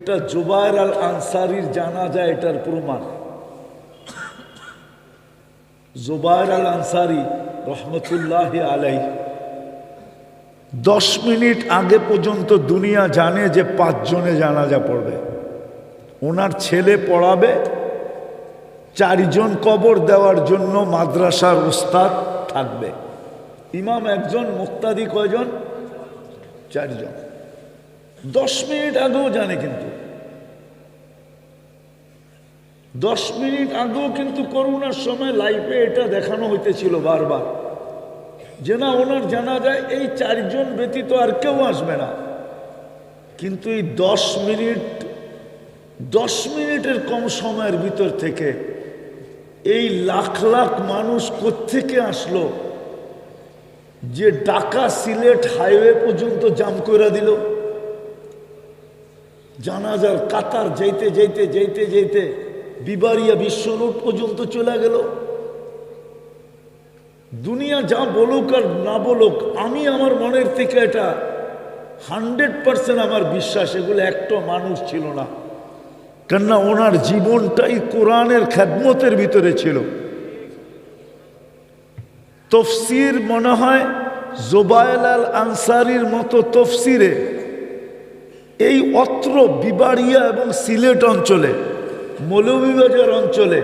এটা জুবায়ের আল আনসারির জানা যায় এটার প্রমাণ। জুবায়ের আল আনসারি রহমতুল্লাহ আলাই দশ মিনিট আগে পর্যন্ত দুনিয়া জানে যে পাঁচজনে জানাজা পড়বে। ওনার ছেলে পড়াবে, চারজন কবর দেওয়ার জন্য মাদ্রাসার ওস্তাদ থাকবে। ইমাম একজন, মুক্তাদি কয়জন? চারজন। দশ মিনিট আগেও জানে কিন্তু। দশ মিনিট আগেও কিন্তু করোনার সময় লাইফে এটা দেখানো হইতেছিল বারবার। যে না ওনার জানা যায় এই চারজন ব্যতীত আর কেউ আসবে না। কিন্তু এই দশ মিনিট, দশ মিনিটের কম সময়ের ভিতর থেকে এই লাখ লাখ মানুষ কোত্থেকে আসলো? যে ঢাকা সিলেট হাইওয়ে পর্যন্ত জাম করে দিল। জানাজার কাতার যাইতে যাইতে যাইতে যাইতে বিবারিয়া বিশ্ব রোড পর্যন্ত চলে গেল। দুনিয়া যা বলুক আর না বলুক, আমি আমার মনের থেকে এটা হান্ড্রেড পার্সেন্ট আমার বিশ্বাস, এগুলো একটা মানুষ ছিল না। কেননা ওনার জীবনটাই কোরআনের খ্যাদমতের ভিতরে ছিল। তফসির মনে হয় জোবায়েল আল আনসারির মতো তফসিরে এই অত্র বিবাড়িয়া এবং সিলেট অঞ্চলে মৌলভীবাজার অঞ্চলে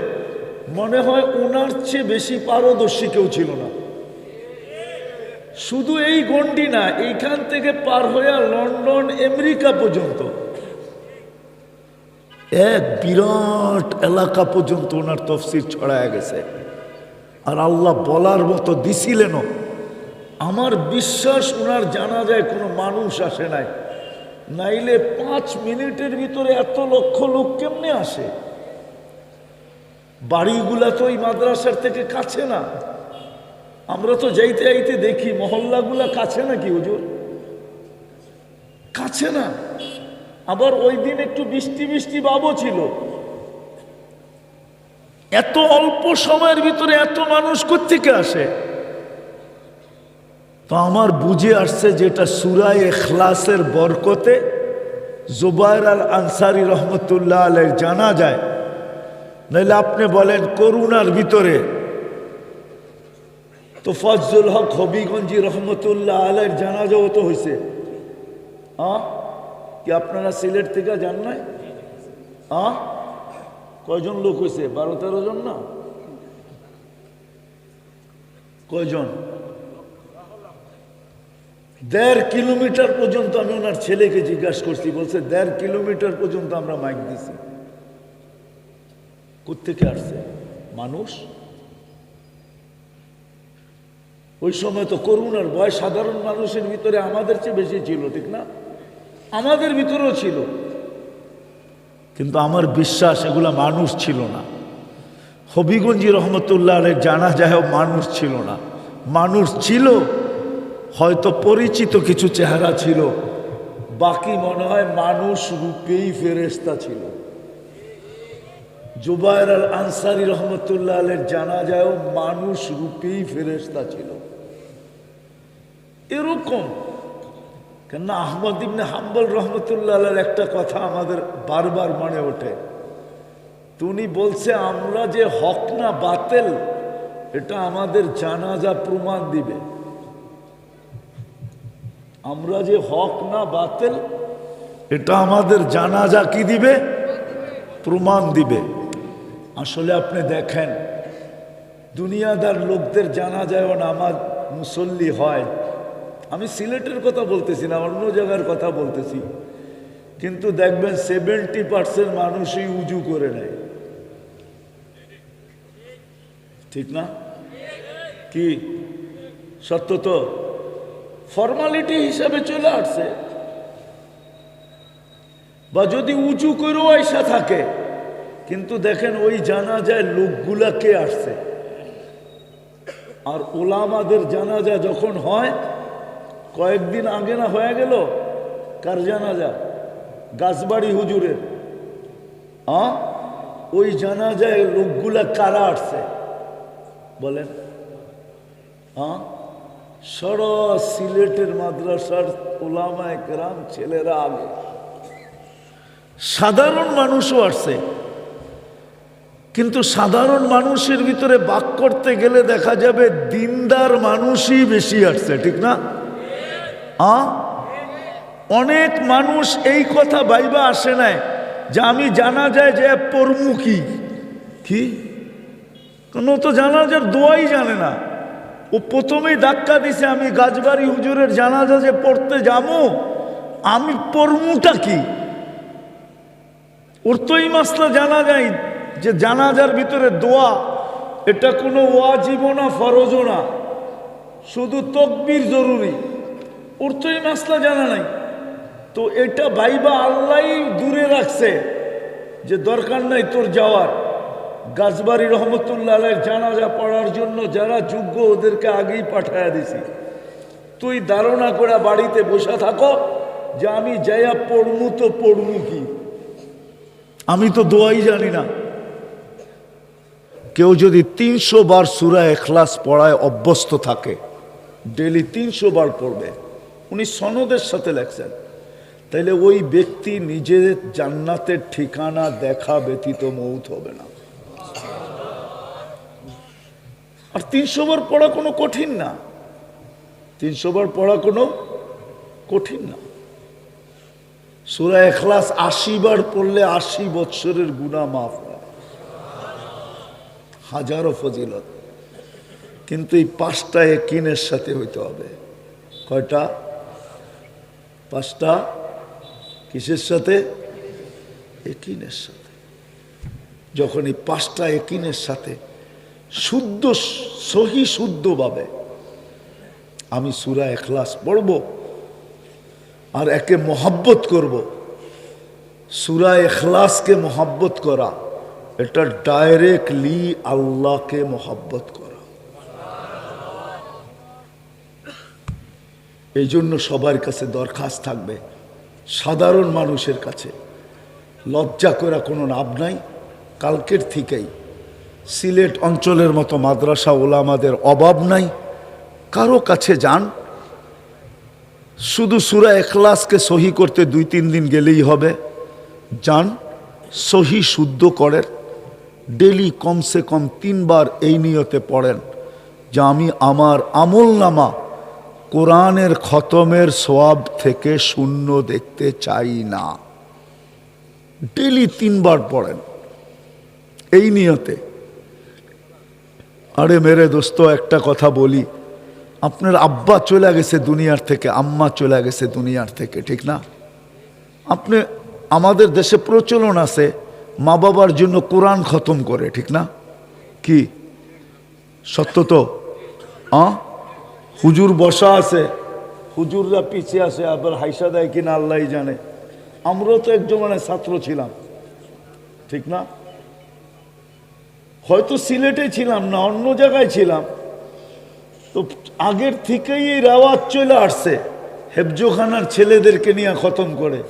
মনে হয় ওনার চেয়ে বেশি পারদর্শী কেউ ছিল না। শুধু এই গন্ডি না, এইখান থেকে পার হয়ে লন্ডন, আমেরিকা পর্যন্ত। এক বিরাট এলাকা পর্যন্ত ওনার তফসির ছড়ায় গেছে। আর আল্লাহ বলার মতো দিছিলেনও। আমার বিশ্বাস ওনার জানা যায় কোনো মানুষ আসে নাই। নাইলে পাঁচ মিনিটের ভিতরে এত লক্ষ লোক কেমনে আসে? বাড়িগুলা তো এই মাদ্রাসার থেকে কাছে না। আমরা তো যাইতে যাইতে দেখি, মহল্লাগুলা কাছে নাকি হুজুর? কাছে না। আবার ওই দিন একটু বৃষ্টি বৃষ্টি বাবও ছিল। এত অল্প সময়ের ভিতরে এত মানুষ থেকে আসে? তো আমার বুঝে আসছে যেটা সুরায় এখলাসের বরকতে জুবায়ের আল আনসারি রহমতুল্লাহ আলের জানা যায়। নইলে আপনি বলেন, করুণার ভিতরে। তো ফজল হক হবিগঞ্জি রহমতুল্লাহ আলের জানাজাও তো হয়েছে হ্যাঁ কি আপনারা সিলেট থেকে যান নাই? হ্যাঁ কয়জন লোক হয়েছে বারো তেরো জন না? কয়জন? দেড় কিলোমিটার পর্যন্ত আমি ওনার ছেলেকে জিজ্ঞাসা করছি, বলছে, দেড় কিলোমিটার পর্যন্ত আমরা মাইক দিছি। কোথেকে আসছে? মানুষ? ওই সময় তো করুণার ভয় সাধারণ মানুষের ভিতরে আমাদের চেয়ে বেশি ছিল, ঠিক না? আমাদের ভিতরেও ছিল। কিন্তু আমার বিশ্বাস, এগুলা মানুষ ছিল না। হবিগঞ্জি রহমতুল্লাহ জানা যায় মানুষ ছিল না। মানুষ ছিল হয়তো পরিচিত কিছু চেহারা ছিল। বাকি মনে হয় মানুষ রূপেই ফেরেস্তা ছিল। জুবায়ের আল আনসারি রহমতুল্লাহ আলের জানা যায় মানুষ রূপেই ফেরেস্তা ছিল। এরকম। কেন আহমদ ইবনে হাম্বল রহমতুল্লাহ আলের একটা কথা আমাদের বারবার মনে ওঠে। তুমি বলছে, আমরা যে হক না বাতেল, এটা আমাদের জানাজা প্রমাণ দিবে। আমরা যে হক না বাতেল, এটা আমাদের জানাজা কি দিবে? প্রমাণ দিবে। আসলে আপনি দেখেন, দুনিয়াদার লোকদের জানা যায় নামাজ মুসল্লি হয়। আমি সিলেটের কথা বলতেছি না, অন্য জায়গার কথা বলতেছি। কিন্তু দেখবেন সেভেন্টি পার্সেন্ট মানুষই উজু করে নেয়। ঠিক না? কি? সত্য তো? ফর্মালিটি হিসাবে চলে আসছে। বা যদি উঁচু করেও আইসা থাকে, কিন্তু দেখেন ওই জানা যায় লোকগুলা কে আসছে? আর ওলামাদের জানা যায় যখন হয়, কয়েকদিন আগে না হয়ে গেল? কার জানা যা গাছবাড়ি হুজুরের। হ্যাঁ ওই জানা যায় লোকগুলা কারা আসছে? বলেন। হ্যাঁ সারা সিলেটের মাদ্রাসার ওলামা গ্রাম ছেলেরা আগে। সাধারণ মানুষও আসছে। কিন্তু সাধারণ মানুষের ভিতরে বাক করতে গেলে দেখা যাবে দিনদার মানুষই বেশি আসছে, ঠিক না? আ? অনেক মানুষ এই কথা বাইবা আসে নাই যে আমি জানা যায় যে পড়মু কি? কোনো তো জানাজার দোয়াই জানে না। ও প্রথমেই ধাক্কা দিছে, আমি গাছবাড়ি হুজুরের জানাজা যে পড়তে যাব, আমি পড়মুটা কি? ওর তো এই মাসলা জানা যায় যে জানাজার ভিতরে দোয়া, এটা কোনো ওয়াজিবও না, ফরজও না, শুধু তকবির জরুরি। ওর তো এই মাসলা জানা নাই। তো এটা ভাইবা আল্লাহ দূরে রাখছে যে দরকার নাই তোর যাওয়ার। গাছবাড়ি রহমতুল্লাহ আলাইয়ের জানাজা পড়ার জন্য যারা যোগ্য ওদেরকে আগেই পাঠায়া দিছি। তুই ধারণা করে বাড়িতে বসে থাকো যে আমি যাইয়া পড়মু তো পড়মু কি। আমি তো দোয়াই জানি না। কেউ যদি তিনশো বার সুরা এখলাস পড়ায় অভ্যস্ত থাকে ডেলি তিনশো বার পড়বে। উনি সনদের সাথে লেখছেন। তাইলে ওই ব্যক্তি নিজের জান্নাতের ঠিকানা দেখা ব্যতীত মৌত হবে না। আর তিনশো বার পড়া কোনো কঠিন না। তিনশো বার পড়া কোনো কঠিন না। সুরা এখলাস আশি বার পড়লে আশি বৎসরের গুণা মাফ হাজারো ফজিলত। কিন্তু এই পাঁচটা একিনের সাথে হইতে হবে। কয়টা? পাঁচটা কিসের সাথে? একিনের সাথে। যখন এই পাঁচটা একিনের সাথে শুদ্ধ, সহি, শুদ্ধভাবে। আমি সুরা এখলাস পড়ব আর একে মহাব্বত করব। সুরা এখলাসকে মহাব্বত করা, এটা ডাইরেক্টলি আল্লাহকে মহাব্বত করা। এই জন্য সবার কাছে দরখাস্ত থাকবে, সাধারণ মানুষের কাছে। লজ্জা করা কোনো লাভ নাই, কালকের থেকেই। সিলেট অঞ্চলের মতো মাদ্রাসা ওলামাদের অভাব নাই। কারও কাছে যান। শুধু সুরা এখলাসকে সহি করতে দুই তিন দিন গেলেই হবে। যান, সহি শুদ্ধ করেন। ডেলি কমসে কম তিনবার এই নিয়তে পড়েন, যে আমি আমার আমল নামা কোরআনের খতমের সোয়াব থেকে শূন্য দেখতে চাই না। ডেলি তিনবার পড়েন। এই নিয়তে আরে মেরে দোস্ত, একটা কথা বলি। আপনার আব্বা চলে গেছে দুনিয়ার থেকে, আম্মা চলে গেছে দুনিয়ার থেকে, ঠিক না? আপনি, আমাদের দেশে প্রচলন আছে, মা বাবার জন্য কোরআন খতম করে, ঠিক না? কি? সত্য তো? হুজুর বসা আছে, হুজুররা পিছিয়ে আসে আবার হাইসা দেয় কিনা আল্লাহ জানে। আমরাও তো একজন মানে ছাত্র ছিলাম, ঠিক না? হয়তো সিলেটে ছিলাম না, অন্য জায়গায় ছিলাম। তো আগের থেকেই এই রেওয়াজ চলে আসছে, হেফজোখানার ছেলেদেরকে নিয়ে খতম করে।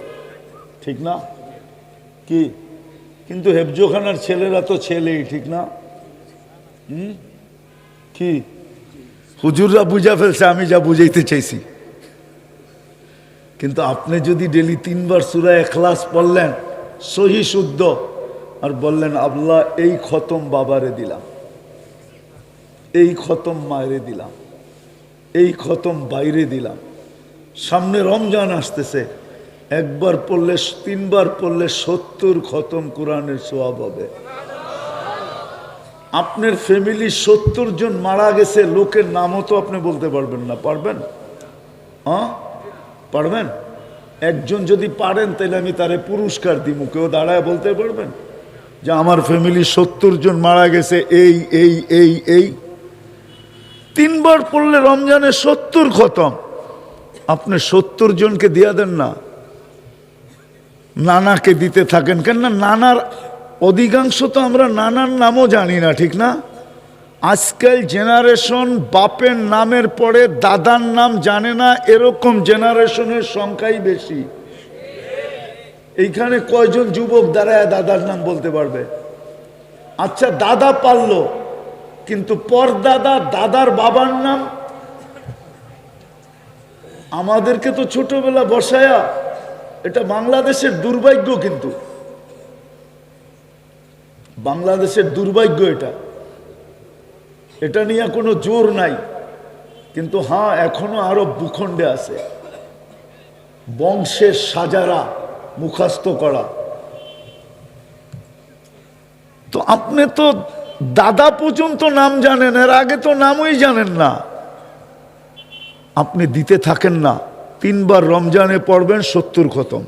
ঠিক না? কি? কিন্তু হেফজোখানার ছেলেরা তো ছেলেই, ঠিক না? হুম? কি? হুজুররা বুঝা ফেলছে, আমি যা বুঝাইতে চাইছি। কিন্তু আপনি যদি ডেলি তিনবার সুরা এখলাস পড়লেন, সহি শুদ্ধ। আর বললেন আল্লাহ এই খতম বাবারে দিলাম। এই খতম মায়েরে দিলাম। এই খতম বাইরে দিলাম। সামনে রমজান আসতেছে। একবার পড়লে, তিনবার পড়লে সত্তর খতম কোরআনের সোয়াব হবে। আপনার ফ্যামিলি সত্তর জন মারা গেছে, লোকের নামও তো আপনি বলতে পারবেন না। পারবেন? হ্যাঁ? পারবেন? একজন যদি পারেন, তাহলে আমি তারে পুরস্কার দিব কেউ দাঁড়ায় বলতে পারবেন? যে আমার ফ্যামিলি সত্তর জন মারা গেছে, এই এই এই এই। তিনবার পড়লে রমজানে সত্তর খতম। আপনি সত্তর জনকে দিয়া দেন না। নানাকে দিতে থাকেন কেন না নানার অধিকাংশ তো আমরা নানার নামও জানি না, ঠিক না? আজকাল জেনারেশন বাপের নামের পরে দাদার নাম জানে না, এরকম জেনারেশনের সংখ্যাই বেশি। এইখানে কয়জন যুবক দাঁড়ায় দাদার নাম বলতে পারবে? আচ্ছা দাদা পারল, কিন্তু পর দাদা দাদার বাবার নাম? আমাদেরকে তো ছোটবেলা বসায়া, এটা বাংলাদেশের দুর্ভাগ্য কিন্তু। বাংলাদেশের দুর্ভাগ্য এটা। এটা নিয়ে কোনো জোর নাই, কিন্তু হ্যাঁ এখনও আরও ভূখণ্ডে আছে। বংশের সাজারা। মুখাস্ত করা। তো আপনি তো দাদা পর্যন্ত নাম জানেন, এর আগে তো নামই জানেন না। আপনি দিতে থাকেন না। তিনবার রমজানে পড়বেন, সত্তর খতম।